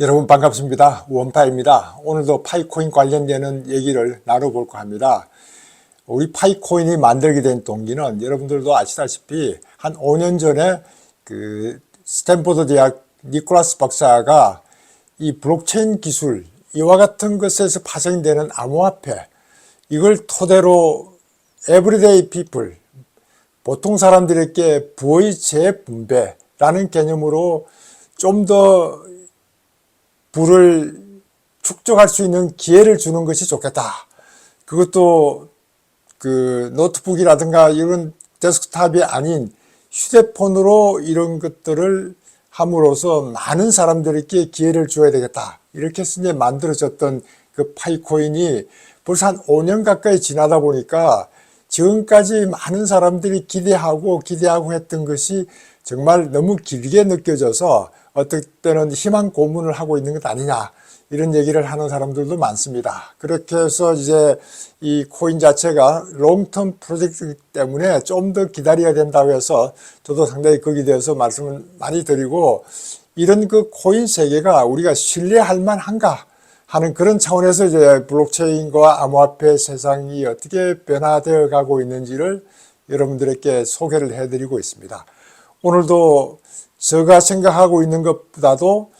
여러분 반갑습니다. 원파입니다. 오늘도 파이코인 관련되는 얘기를 나눠볼까 합니다. 우리 파이코인이 만들게 된 동기는 여러분들도 아시다시피 한 5년 전에 그 스탠포드 대학 니콜라스 박사가 이 블록체인 기술 이와 같은 것에서 파생되는 암호화폐 이걸 토대로 에브리데이 피플 보통 사람들에게 부의 재분배라는 개념으로 좀더 부를 축적할 수 있는 기회를 주는 것이 좋겠다. 그것도 그 노트북이라든가 이런 데스크탑이 아닌 휴대폰으로 이런 것들을 함으로써 많은 사람들에게 기회를 줘야 되겠다. 이렇게 해서 이제 만들어졌던 그 파이코인이 벌써 한 5년 가까이 지나다 보니까 지금까지 많은 사람들이 기대하고 기대하고 했던 것이 정말 너무 길게 느껴져서 어떨 때는 희망 고문을 하고 있는 것 아니냐 이런 얘기를 하는 사람들도 많습니다. 그렇게 해서 이제 이 코인 자체가 롱텀 프로젝트이기 때문에 좀 더 기다려야 된다고 해서 저도 상당히 거기에 대해서 말씀을 많이 드리고 이런 그 코인 세계가 우리가 신뢰할 만한가 하는 그런 차원에서 이제 블록체인과 암호화폐 세상이 어떻게 변화되어 가고 있는지를 여러분들에게 소개를 해드리고 있습니다. 오늘도 제가 생각하고 있는 것보다도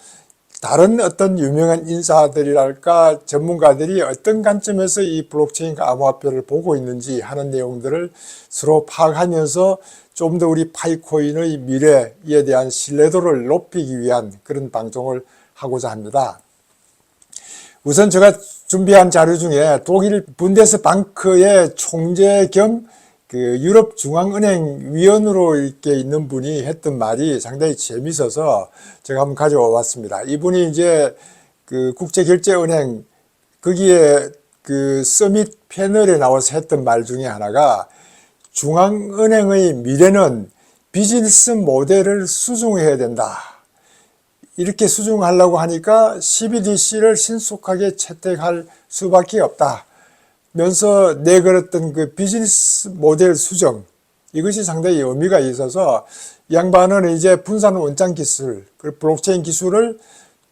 다른 어떤 유명한 인사들이랄까 전문가들이 어떤 관점에서 이 블록체인과 암호화폐를 보고 있는지 하는 내용들을 서로 파악하면서 좀 더 우리 파이코인의 미래에 대한 신뢰도를 높이기 위한 그런 방송을 하고자 합니다. 우선 제가 준비한 자료 중에 독일 분데스 방크의 총재 겸 그 유럽 중앙은행 위원으로 이렇게 있는 분이 했던 말이 상당히 재밌어서 제가 한번 가져와 봤습니다. 이분이 이제 그 국제결제은행 거기에 그 서밋 패널에 나와서 했던 말 중에 하나가 중앙은행의 미래는 비즈니스 모델을 수중해야 된다. 이렇게 수중하려고 하니까 CBDC를 신속하게 채택할 수밖에 없다. 면서 내걸었던 그 비즈니스 모델 수정 이것이 상당히 의미가 있어서 양반은 이제 분산 원장 기술, 그 블록체인 기술을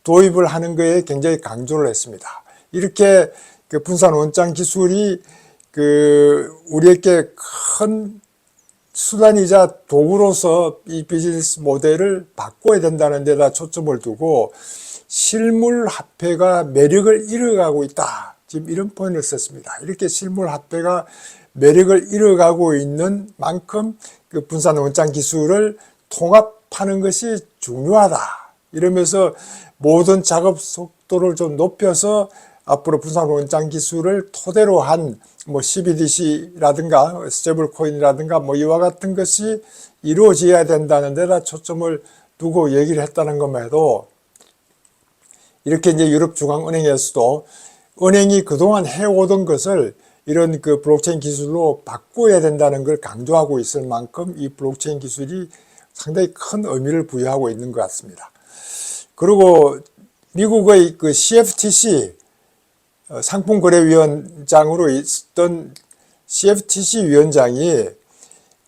도입을 하는 거에 굉장히 강조를 했습니다. 이렇게 그 분산 원장 기술이 그 우리에게 큰 수단이자 도구로서 이 비즈니스 모델을 바꿔야 된다는 데다 초점을 두고 실물 화폐가 매력을 잃어가고 있다. 지금 이런 표현을 썼습니다. 이렇게 실물 화폐가 매력을 잃어가고 있는 만큼 그 분산 원장 기술을 통합하는 것이 중요하다. 이러면서 모든 작업 속도를 좀 높여서 앞으로 분산 원장 기술을 토대로 한 뭐 CBDC라든가 스테이블 코인이라든가 뭐 이와 같은 것이 이루어져야 된다는 데다 초점을 두고 얘기를 했다는 것만 해도 이렇게 이제 유럽 중앙은행에서도 은행이 그동안 해오던 것을 이런 그 블록체인 기술로 바꿔야 된다는 걸 강조하고 있을 만큼 이 블록체인 기술이 상당히 큰 의미를 부여하고 있는 것 같습니다. 그리고 미국의 그 CFTC 어, 상품거래위원장으로 있던 CFTC 위원장이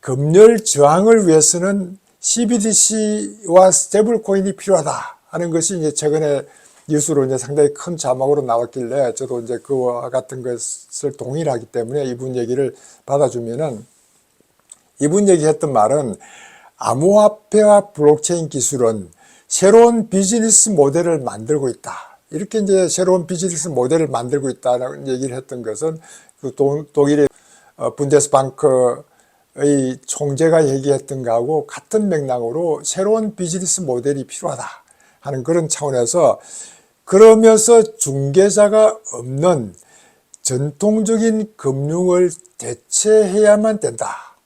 검열 저항을 위해서는 CBDC와 스테이블 코인이 필요하다 하는 것이 이제 최근에 뉴스로 이제 상당히 큰 자막으로 나왔길래 저도 이제 그와 같은 것을 동일하기 때문에 이분 얘기를 받아주면은 이분 얘기했던 말은 암호화폐와 블록체인 기술은 새로운 비즈니스 모델을 만들고 있다. 이렇게 이제 새로운 비즈니스 모델을 만들고 있다는 얘기를 했던 것은 그 독일의 어, 분데스방크의 총재가 얘기했던 거하고 같은 맥락으로 새로운 비즈니스 모델이 필요하다 하는 그런 차원에서 그러면서 중개자가 없는 전통적인 금융을 대체해야만 된다.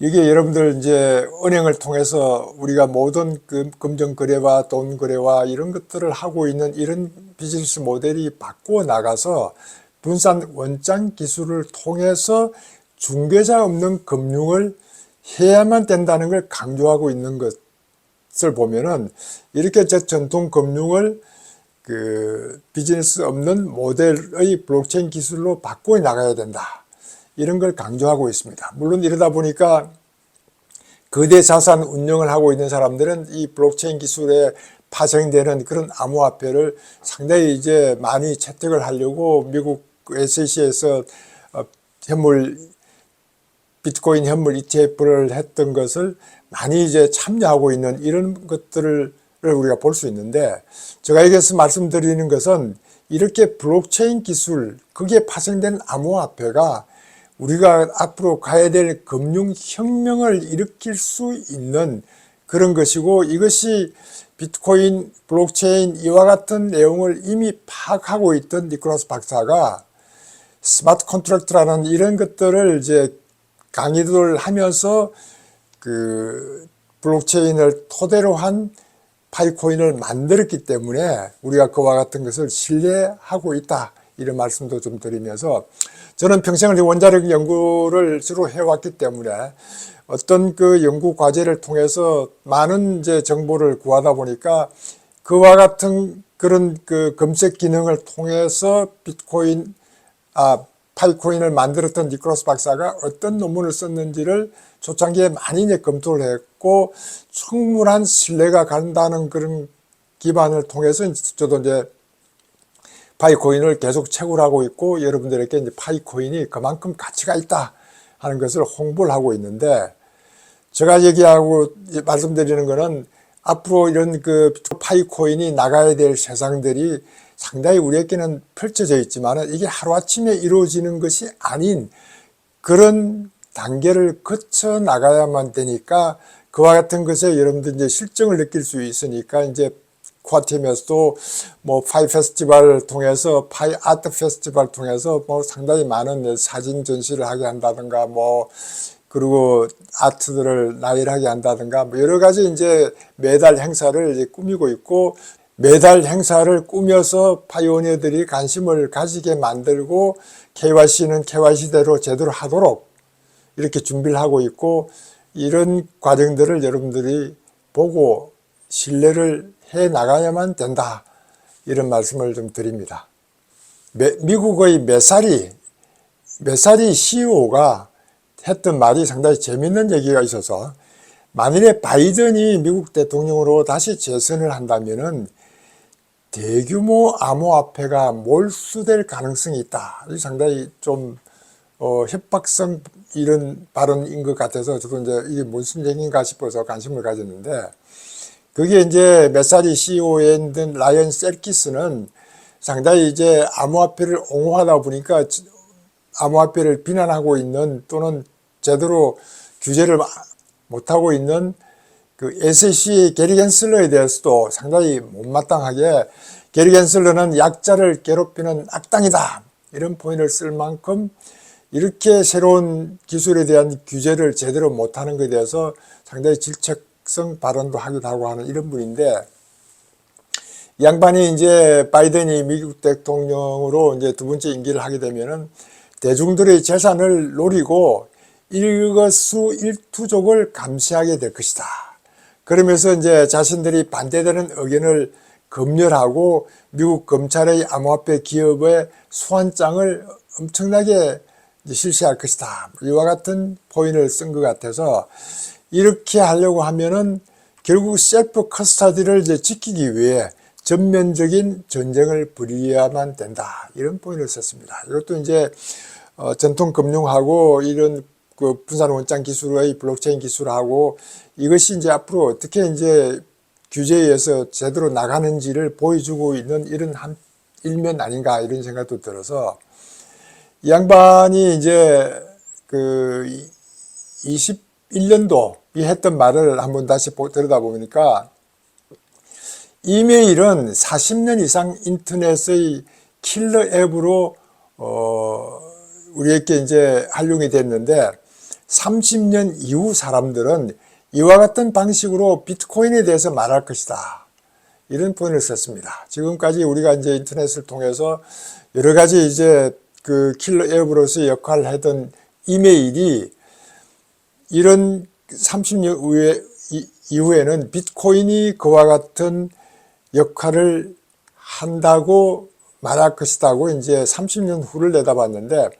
이게 여러분들 이제 은행을 통해서 우리가 모든 금, 금전 거래와 돈 거래와 이런 것들을 하고 있는 이런 비즈니스 모델이 바꾸어 나가서 분산 원장 기술을 통해서 중개자 없는 금융을 해야만 된다는 걸 강조하고 있는 것 을 보면은 이렇게 저 전통 금융을 그 비즈니스 없는 모델의 블록체인 기술로 바꾸어 나가야 된다. 이런 걸 강조하고 있습니다. 물론 이러다 보니까 거대 자산 운영을 하고 있는 사람들은 이 블록체인 기술에 파생되는 그런 암호화폐를 상당히 이제 많이 채택을 하려고 미국 SEC에서 어, 현물 비트코인 현물 ETF를 했던 것을 많이 이제 참여하고 있는 이런 것들을 우리가 볼 수 있는데 제가 여기서 말씀드리는 것은 이렇게 블록체인 기술 그게 파생된 암호화폐가 우리가 앞으로 가야 될 금융 혁명을 일으킬 수 있는 그런 것이고 이것이 비트코인, 블록체인 이와 같은 내용을 이미 파악하고 있던 니콜라스 박사가 스마트 컨트랙트라는 이런 것들을 이제 강의를 하면서 그 블록체인을 토대로 한 파이코인을 만들었기 때문에 우리가 그와 같은 것을 신뢰하고 있다. 이런 말씀도 좀 드리면서 저는 평생을 원자력 연구를 주로 해왔기 때문에 어떤 그 연구 과제를 통해서 많은 이제 정보를 구하다 보니까 그와 같은 그런 그 검색 기능을 통해서 비트코인, 아, 파이코인을 만들었던 니콜라스 박사가 어떤 논문을 썼는지를 초창기에 많이 이제 검토를 했고 충분한 신뢰가 간다는 그런 기반을 통해서 저도 이제 파이코인을 계속 채굴하고 있고 여러분들에게 이제 파이코인이 그만큼 가치가 있다 하는 것을 홍보를 하고 있는데 제가 얘기하고 말씀드리는 것은 앞으로 이런 그 파이코인이 나가야 될 세상들이 상당히 우리에게는 펼쳐져 있지만 이게 하루아침에 이루어지는 것이 아닌 그런 단계를 거쳐 나가야만 되니까 그와 같은 것에 여러분들 이제 실증을 느낄 수 있으니까 이제 코아팀에서도 뭐 파이 페스티벌을 통해서 파이 아트 페스티벌 통해서 뭐 상당히 많은 사진 전시를 하게 한다든가 뭐 그리고 아트들을 나열하게 한다든가 뭐 여러 가지 이제 매달 행사를 이제 꾸미고 있고 매달 행사를 꾸며서 파이오니어들이 관심을 가지게 만들고 KYC는 KYC대로 제대로 하도록 이렇게 준비를 하고 있고 이런 과정들을 여러분들이 보고 신뢰를 해 나가야만 된다. 이런 말씀을 좀 드립니다. 미국의 메사리, 메사리 CEO가 했던 말이 상당히 재밌는 얘기가 있어서 만일에 바이든이 미국 대통령으로 다시 재선을 한다면은 대규모 암호화폐가 몰수될 가능성이 있다. 상당히 좀 어, 협박성 이런 발언인 것 같아서 저도 이제 이게 무슨 얘기인가 싶어서 관심을 가졌는데 그게 이제 메사리 CEO인 라이언 셀키스는 상당히 이제 암호화폐를 옹호하다 보니까 암호화폐를 비난하고 있는 또는 제대로 규제를 못하고 있는 그 SEC 게리 겐슬러에 대해서도 상당히 못마땅하게 게리 겐슬러는 약자를 괴롭히는 악당이다. 이런 포인트를 쓸 만큼 이렇게 새로운 기술에 대한 규제를 제대로 못하는 것에 대해서 상당히 질책성 발언도 하기도 하고 하는 이런 분인데 이 양반이 이제 바이든이 미국 대통령으로 이제 두 번째 임기를 하게 되면은 대중들의 재산을 노리고 일거수 일투족을 감시하게 될 것이다. 그러면서 이제 자신들이 반대되는 의견을 검열하고 미국 검찰의 암호화폐 기업의 소환장을 엄청나게 실시할 것이다. 이와 같은 포인을 쓴 것 같아서 이렇게 하려고 하면은 결국 셀프 커스타디를 이제 지키기 위해 전면적인 전쟁을 벌여야만 된다. 이런 포인을 썼습니다. 이것도 이제 어, 전통 금융하고 이런 그 분산 원장 기술의 블록체인 기술하고 이것이 이제 앞으로 어떻게 이제 규제에 의해서 제대로 나가는지를 보여주고 있는 이런 한 일면 아닌가 이런 생각도 들어서 이 양반이 이제 그 21년도 이 했던 말을 한번 다시 들여다 보니까 이메일은 40년 이상 인터넷의 킬러 앱으로 어 우리에게 이제 활용이 됐는데 30년 이후 사람들은 이와 같은 방식으로 비트코인에 대해서 말할 것이다. 이런 표현을 썼습니다. 지금까지 우리가 이제 인터넷을 통해서 여러 가지 이제 그 킬러 앱으로서 역할을 하던 이메일이 이런 30년 후에, 이후에는 비트코인이 그와 같은 역할을 한다고 말할 것이다고 이제 30년 후를 내다봤는데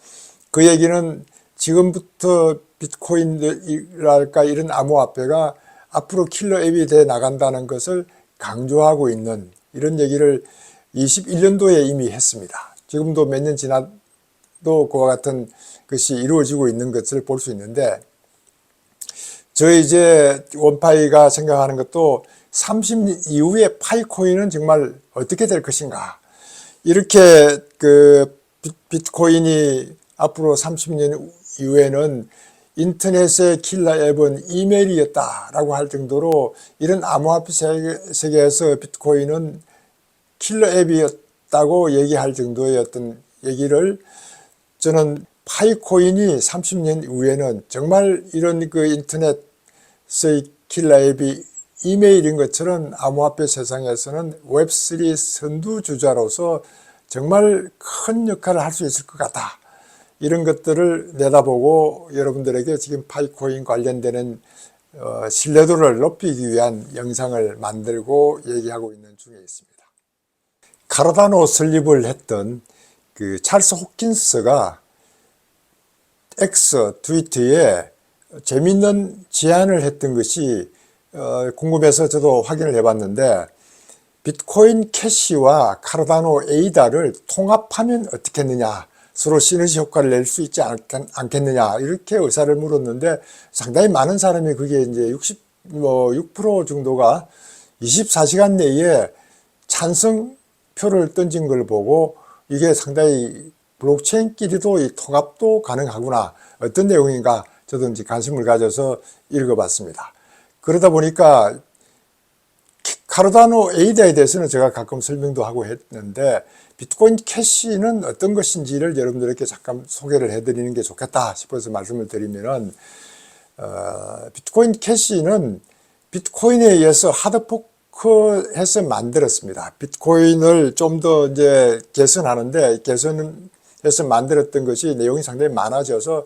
그 얘기는 지금부터 비트코인이랄까 이런 암호화폐가 앞으로 킬러 앱이 돼 나간다는 것을 강조하고 있는 이런 얘기를 21년도에 이미 했습니다. 지금도 몇 년 지나 도 그와 같은 것이 이루어지고 있는 것을 볼 수 있는데 저희 이제 원파이가 생각하는 것도 30년 이후에 파이코인은 정말 어떻게 될 것인가. 이렇게 그 비- 비트코인이 앞으로 30년 이후에는 인터넷의 킬러 앱은 이메일이었다라고 할 정도로 이런 암호화폐 세계- 세계에서 비트코인은 킬러 앱이었다고 얘기할 정도의 어떤 얘기를 저는 파이코인이 30년 이후에는 정말 이런 그 인터넷의 킬러 앱이 이메일인 것처럼 암호화폐 세상에서는 웹3 선두주자로서 정말 큰 역할을 할 수 있을 것 같다. 이런 것들을 내다보고 여러분들에게 지금 파이코인 관련되는 어, 신뢰도를 높이기 위한 영상을 만들고 얘기하고 있는 중에 있습니다. 카르다노 설립을 했던 그 찰스 호킨스가 X 트위터에 재밌는 제안을 했던 것이 어, 궁금해서 저도 확인을 해봤는데 비트코인 캐시와 카르다노 에이다를 통합하면 어떻겠느냐 서로 시너지 효과를 낼 수 있지 않겠, 않겠느냐 이렇게 의사를 물었는데 상당히 많은 사람이 그게 이제 60, 뭐 6% 정도가 24시간 내에 찬성표를 던진 걸 보고 이게 상당히 블록체인끼리도 이 통합도 가능하구나 어떤 내용인가 저도 이제 관심을 가져서 읽어봤습니다. 그러다 보니까 카르다노 에이다에 대해서는 제가 가끔 설명도 하고 했는데 비트코인 캐시는 어떤 것인지를 여러분들에게 잠깐 소개를 해드리는 게 좋겠다 싶어서 말씀을 드리면은 어, 비트코인 캐시는 비트코인에 의해서 하드 포크해서 만들었습니다. 비트코인을 좀 더 이제 개선하는데 개선해서 만들었던 것이 내용이 상당히 많아져서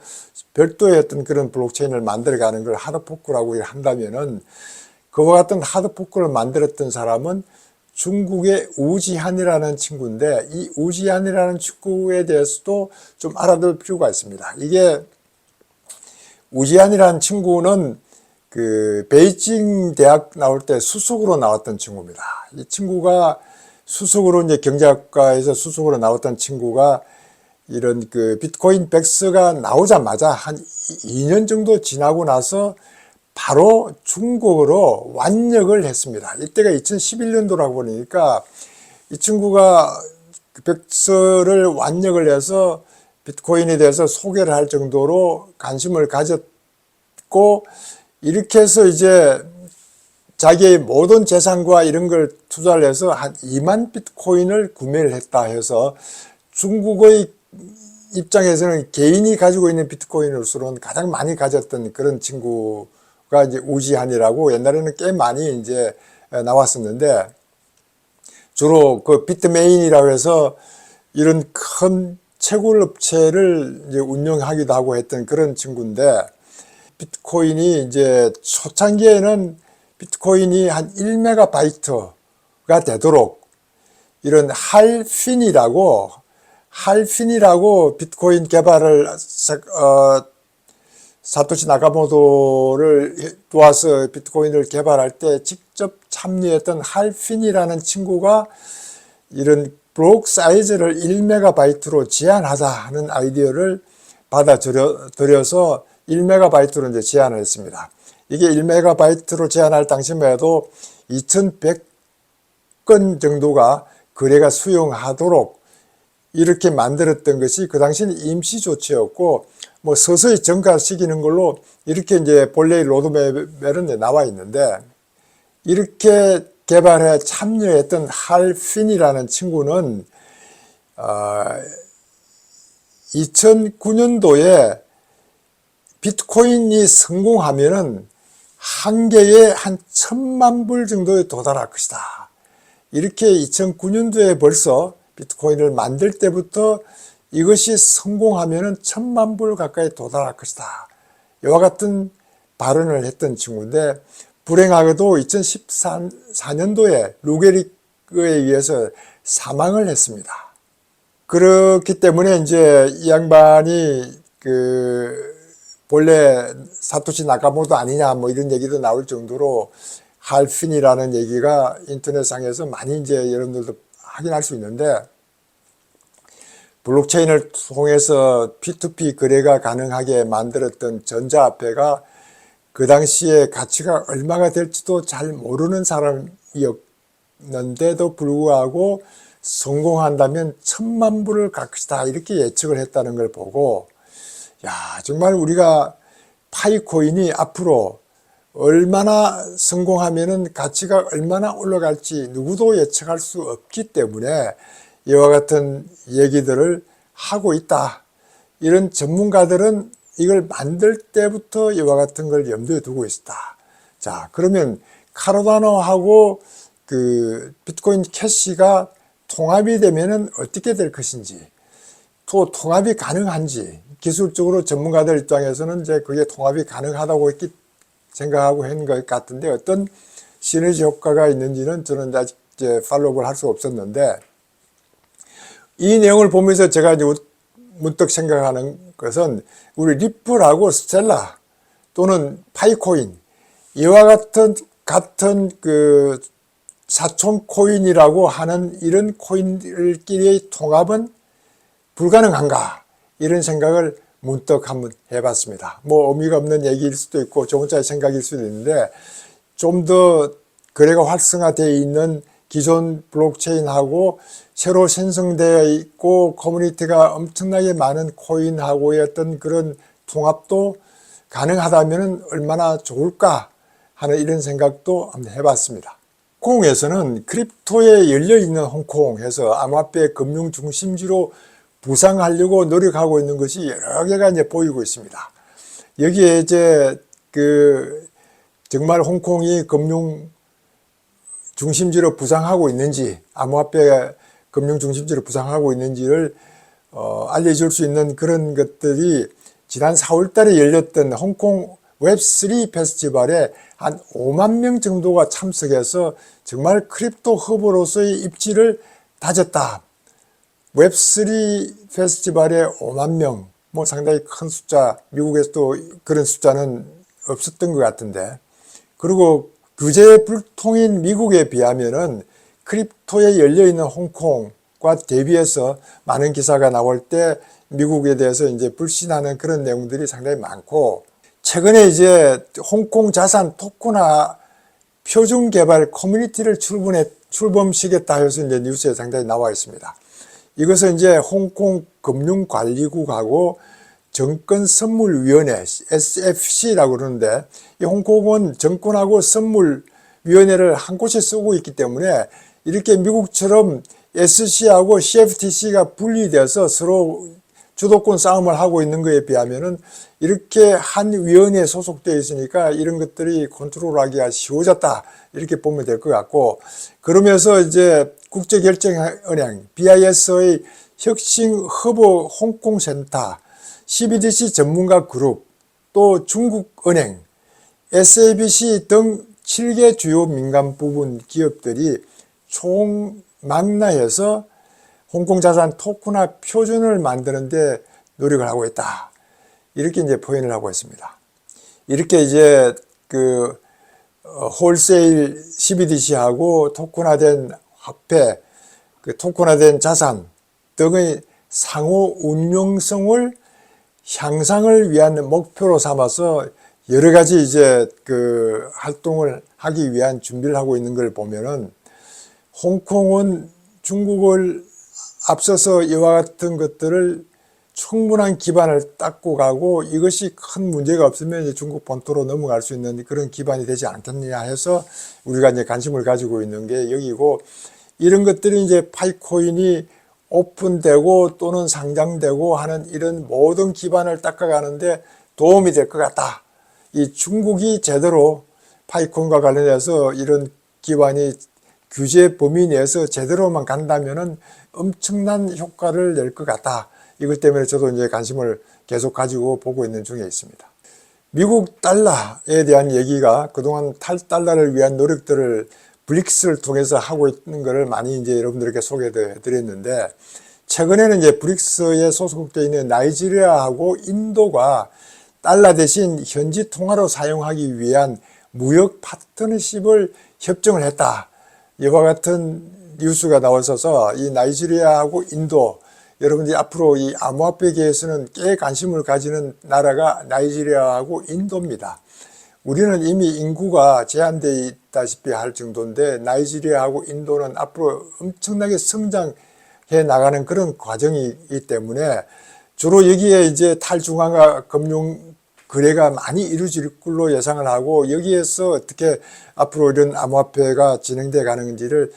별도의 어떤 그런 블록체인을 만들어가는 걸 하드포크라고 한다면은 그와 같은 하드포크를 만들었던 사람은 중국의 우지한이라는 친구인데 이 우지한이라는 친구에 대해서도 좀 알아둘 필요가 있습니다. 이게 우지한이라는 친구는 그 베이징 대학 나올 때 수석으로 나왔던 친구입니다. 이 친구가 수석으로 이제 경제학과에서 수석으로 나왔던 친구가 이런 그 비트코인 백스가 나오자마자 한 2년 정도 지나고 나서 바로 중국으로 완역을 했습니다. 이때가 2011년도라고 보니까 이 친구가 그 백서를 완역을 해서 비트코인에 대해서 소개를 할 정도로 관심을 가졌고 이렇게 해서 이제 자기의 모든 재산과 이런 걸 투자를 해서 한 2만 비트코인을 구매를 했다 해서 중국의 입장에서는 개인이 가지고 있는 비트코인으로서는 가장 많이 가졌던 그런 친구가 이제 우지한이라고 옛날에는 꽤 많이 이제 나왔었는데 주로 그 비트메인이라고 해서 이런 큰 채굴 업체를 이제 운영하기도 하고 했던 그런 친구인데 비트코인이 이제 초창기에는 비트코인이 한 1메가바이트가 되도록 이런 할핀이라고 할핀이라고 비트코인 개발을 어, 사토시 나카모토를 도와서 비트코인을 개발할 때 직접 참여했던 할핀이라는 친구가 이런 블록 사이즈를 1메가바이트로 제한하자 하는 아이디어를 받아들여서 1메가바이트로 이제 제한을 했습니다. 이게 1메가바이트로 제한할 당시만 해도 2100건 정도가 거래가 수용하도록 이렇게 만들었던 것이 그 당시는 임시 조치였고 뭐 서서히 증가시키는 걸로 이렇게 이제 본래의 로드맵에는 나와 있는데 이렇게 개발에 참여했던 할핀이라는 친구는 어, 2009년도에 비트코인이 성공하면은 한 개에 한 천만 불 정도에 도달할 것이다. 이렇게 2009년도에 벌써 비트코인을 만들 때부터 이것이 성공하면은 천만 불 가까이 도달할 것이다. 이와 같은 발언을 했던 친구인데 불행하게도 2014년도에 루게릭에 의해서 사망을 했습니다. 그렇기 때문에 이제 이 양반이 그 본래 사토시 나카모토 아니냐 뭐 이런 얘기도 나올 정도로 할핀이라는 얘기가 인터넷상에서 많이 이제 여러분들도 확인할 수 있는데 블록체인을 통해서 P2P 거래가 가능하게 만들었던 전자화폐가 그 당시에 가치가 얼마가 될지도 잘 모르는 사람이었는데도 불구하고 성공한다면 천만 불을 갈 것이다 이렇게 예측을 했다는 걸 보고 야 정말 우리가 파이코인이 앞으로 얼마나 성공하면은 가치가 얼마나 올라갈지 누구도 예측할 수 없기 때문에 이와 같은 얘기들을 하고 있다. 이런 전문가들은 이걸 만들 때부터 이와 같은 걸 염두에 두고 있다. 자, 그러면 카르다노하고 그 비트코인 캐시가 통합이 되면은 어떻게 될 것인지, 또 통합이 가능한지, 기술적으로 전문가들 입장에서는 이제 그게 통합이 가능하다고 했기, 생각하고 한것 같은데 어떤 시너지 효과가 있는지는 저는 아직 이제 팔로우를 할 수 없었는데 이 내용을 보면서 제가 이제 문득 생각하는 것은 우리 리플하고 스텔라 또는 파이코인 이와 같은 같은 그 사촌 코인이라고 하는 이런 코인들끼리의 통합은 불가능한가 이런 생각을 문득 한번 해봤습니다. 뭐 의미가 없는 얘기일 수도 있고 저 혼자의 생각일 수도 있는데 좀 더 거래가 활성화되어 있는 기존 블록체인하고 새로 생성되어 있고 커뮤니티가 엄청나게 많은 코인하고의 어떤 그런 통합도 가능하다면 얼마나 좋을까 하는 이런 생각도 한번 해봤습니다. 홍콩에서는 크립토에 열려있는 홍콩에서 암호화폐 금융 중심지로 부상하려고 노력하고 있는 것이 여러 개가 이제 보이고 있습니다. 여기에 이제 그 정말 홍콩이 금융 중심지로 부상하고 있는지 암호화폐 금융 중심지로 부상하고 있는지를 어, 알려줄 수 있는 그런 것들이 지난 4월 달에 열렸던 홍콩 웹3 페스티벌에 한 5만 명 정도가 참석해서 정말 크립토 허브로서의 입지를 다졌다. 웹3 페스티벌에 5만 명, 뭐 상당히 큰 숫자, 미국에서도 그런 숫자는 없었던 것 같은데. 그리고 규제 불통인 미국에 비하면은 크립토에 열려있는 홍콩과 대비해서 많은 기사가 나올 때 미국에 대해서 이제 불신하는 그런 내용들이 상당히 많고 최근에 이제 홍콩 자산 토크나 표준 개발 커뮤니티를 출범해, 출범시켰다 해서 이제 뉴스에 상당히 나와 있습니다. 이것은 이제 홍콩 금융관리국하고 정권선물위원회 SFC라고 그러는데 이 홍콩은 정권하고 선물위원회를 한 곳에 쓰고 있기 때문에 이렇게 미국처럼 SC하고 CFTC가 분리돼서 서로 주도권 싸움을 하고 있는 것에 비하면은 이렇게 한 위원회에 소속되어 있으니까 이런 것들이 컨트롤하기가 쉬워졌다 이렇게 보면 될 것 같고 그러면서 이제 국제결정은행 BIS의 혁신 허브 홍콩센터 CBDC 전문가 그룹 또 중국은행 SABC 등 7개 주요 민간 부분 기업들이 총망라해서 홍콩 자산 토크나 표준을 만드는데 노력을 하고 있다. 이렇게 이제 표현을 하고 있습니다. 이렇게 이제 그 어, 홀세일 CBDC하고 토큰화된 화폐, 그 토큰화된 자산 등의 상호 운용성을 향상을 위한 목표로 삼아서 여러 가지 이제 그 활동을 하기 위한 준비를 하고 있는 걸 보면은 홍콩은 중국을 앞서서 이와 같은 것들을 충분한 기반을 닦고 가고 이것이 큰 문제가 없으면 이제 중국 본토로 넘어갈 수 있는 그런 기반이 되지 않겠느냐 해서 우리가 이제 관심을 가지고 있는 게 여기고 이런 것들이 이제 파이코인이 오픈되고 또는 상장되고 하는 이런 모든 기반을 닦아가는데 도움이 될 것 같다. 이 중국이 제대로 파이콘과 관련해서 이런 기반이 규제 범위 내에서 제대로만 간다면은 엄청난 효과를 낼 것 같다. 이것 때문에 저도 이제 관심을 계속 가지고 보고 있는 중에 있습니다. 미국 달러에 대한 얘기가 그동안 탈달러를 위한 노력들을 브릭스를 통해서 하고 있는 것을 많이 이제 여러분들에게 소개해 드렸는데 최근에는 이제 브릭스에 소속되어 있는 나이지리아하고 인도가 달러 대신 현지 통화로 사용하기 위한 무역 파트너십을 협정을 했다. 이와 같은 뉴스가 나왔어서 이 나이지리아하고 인도 여러분들이 앞으로 이 암호화폐계에서는 꽤 관심을 가지는 나라가 나이지리아하고 인도입니다. 우리는 이미 인구가 제한되어 있다시피 할 정도인데 나이지리아하고 인도는 앞으로 엄청나게 성장해 나가는 그런 과정이기 때문에 주로 여기에 이제 탈중앙화 금융 거래가 많이 이루어질 걸로 예상을 하고 여기에서 어떻게 앞으로 이런 암호화폐가 진행돼 가는지를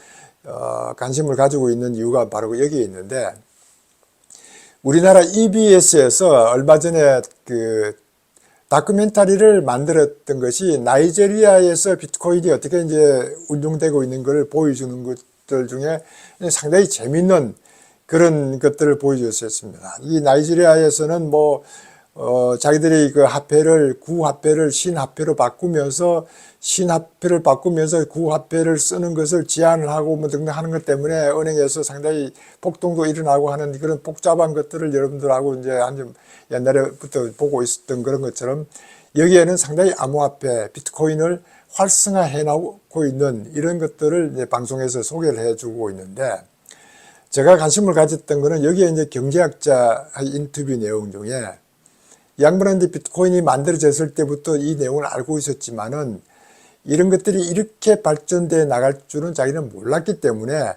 어, 관심을 가지고 있는 이유가 바로 여기에 있는데 우리나라 EBS에서 얼마 전에 그 다큐멘터리를 만들었던 것이 나이제리아에서 비트코인이 어떻게 이제 운용되고 있는 것을 보여주는 것들 중에 상당히 재밌는 그런 것들을 보여줬었습니다. 이 나이지리아에서는 뭐, 어, 자기들이 그 화폐를, 구화폐를 신화폐로 바꾸면서 신화폐를 바꾸면서 구화폐를 쓰는 것을 제한을 하고 뭐 등등 하는 것 때문에 은행에서 상당히 폭동도 일어나고 하는 그런 복잡한 것들을 여러분들하고 이제 한좀 옛날에부터 보고 있었던 그런 것처럼 여기에는 상당히 암호화폐, 비트코인을 활성화해 나가고 있는 이런 것들을 이제 방송에서 소개를 해 주고 있는데 제가 관심을 가졌던 거는 여기에 이제 경제학자 인터뷰 내용 중에 양분한테 비트코인이 만들어졌을 때부터 이 내용을 알고 있었지만은 이런 것들이 이렇게 발전돼 나갈 줄은 자기는 몰랐기 때문에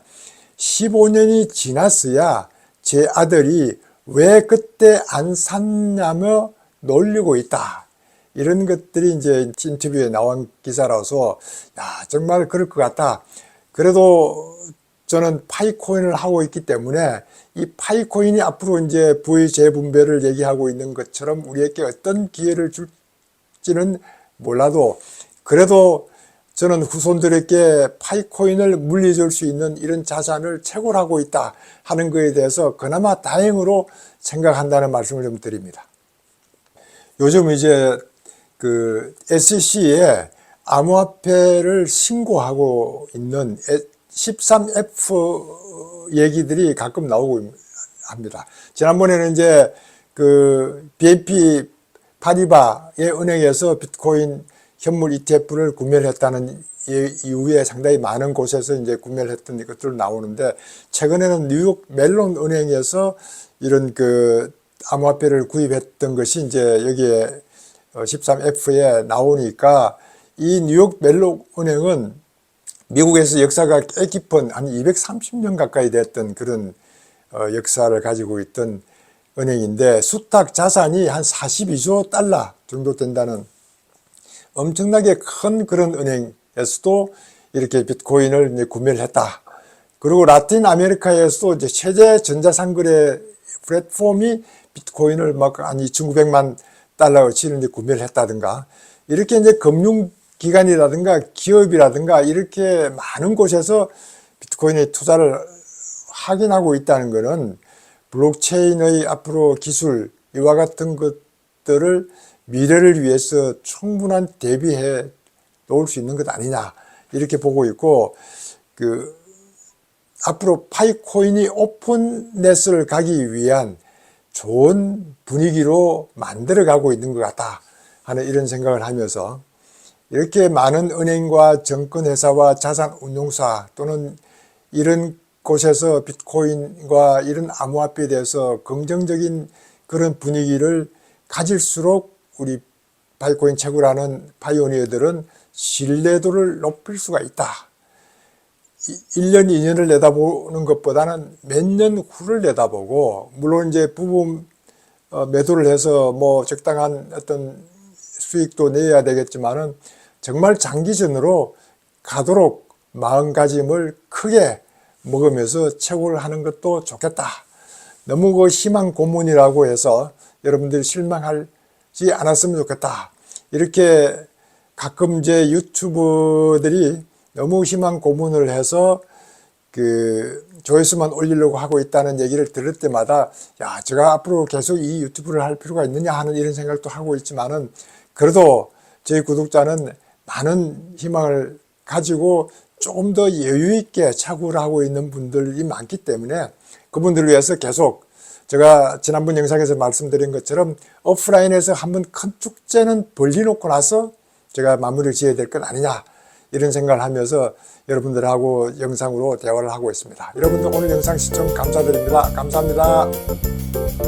15년이 지났어야 제 아들이 왜 그때 안 샀냐며 놀리고 있다. 이런 것들이 이제 인터뷰에 나온 기사라서 야 정말 그럴 것 같다. 그래도 저는 파이코인을 하고 있기 때문에 이 파이코인이 앞으로 이제 부의 재분배를 얘기하고 있는 것처럼 우리에게 어떤 기회를 줄지는 몰라도 그래도 저는 후손들에게 파이코인을 물려줄 수 있는 이런 자산을 채굴하고 있다 하는 것에 대해서 그나마 다행으로 생각한다는 말씀을 좀 드립니다. 요즘 이제 그 SEC에 암호화폐를 신고하고 있는 13F 얘기들이 가끔 나오고 합니다. 지난번에는 이제 그 BNP 파리바의 은행에서 비트코인 현물 ETF를 구매를 했다는 이후에 상당히 많은 곳에서 이제 구매를 했던 것들 나오는데 최근에는 뉴욕 멜론 은행에서 이런 그 암호화폐를 구입했던 것이 이제 여기에 13F에 나오니까 이 뉴욕 멜론 은행은 미국에서 역사가 꽤 깊은 한 230년 가까이 됐던 그런 어, 역사를 가지고 있던 은행인데 수탁 자산이 한 42조 달러 정도 된다는 엄청나게 큰 그런 은행에서도 이렇게 비트코인을 구매를 했다. 그리고 라틴 아메리카에서도 이제 최대 전자상거래 플랫폼이 비트코인을 막 한 2,900만 달러어치를 이제 구매를 했다든가 이렇게 이제 금융 기관이라든가 기업이라든가 이렇게 많은 곳에서 비트코인에 투자를 확인하고 있다는 것은 블록체인의 앞으로 기술 이와 같은 것들을 미래를 위해서 충분한 대비해 놓을 수 있는 것 아니냐 이렇게 보고 있고 그 앞으로 파이코인이 오픈넷을 가기 위한 좋은 분위기로 만들어 가고 있는 것 같다 하는 이런 생각을 하면서 이렇게 많은 은행과 정권회사와 자산운용사 또는 이런 곳에서 비트코인과 이런 암호화폐에 대해서 긍정적인 그런 분위기를 가질수록 우리 바이코인 채굴하는 파이오니어들은 신뢰도를 높일 수가 있다. 1년, 2년을 내다보는 것보다는 몇 년 후를 내다보고, 물론 이제 부분 어, 매도를 해서 뭐 적당한 어떤 수익도 내야 되겠지만은 정말 장기전으로 가도록 마음가짐을 크게 먹으면서 채굴을 하는 것도 좋겠다. 너무 그 희망 고문이라고 해서 여러분들이 실망하지 않았으면 좋겠다. 이렇게 가끔 제 유튜브들이 너무 희망 고문을 해서 그 조회수만 올리려고 하고 있다는 얘기를 들을 때마다 야 제가 앞으로 계속 이 유튜브를 할 필요가 있느냐 하는 이런 생각도 하고 있지만은 그래도 제 구독자는 많은 희망을 가지고 조금 더 여유 있게 착오를 하고 있는 분들이 많기 때문에 그분들을 위해서 계속 제가 지난번 영상에서 말씀드린 것처럼 오프라인에서 한번 큰 축제는 벌려놓고 나서 제가 마무리를 지어야 될건 아니냐 이런 생각을 하면서 여러분들하고 영상으로 대화를 하고 있습니다. 여러분들 오늘 영상 시청 감사드립니다. 감사합니다.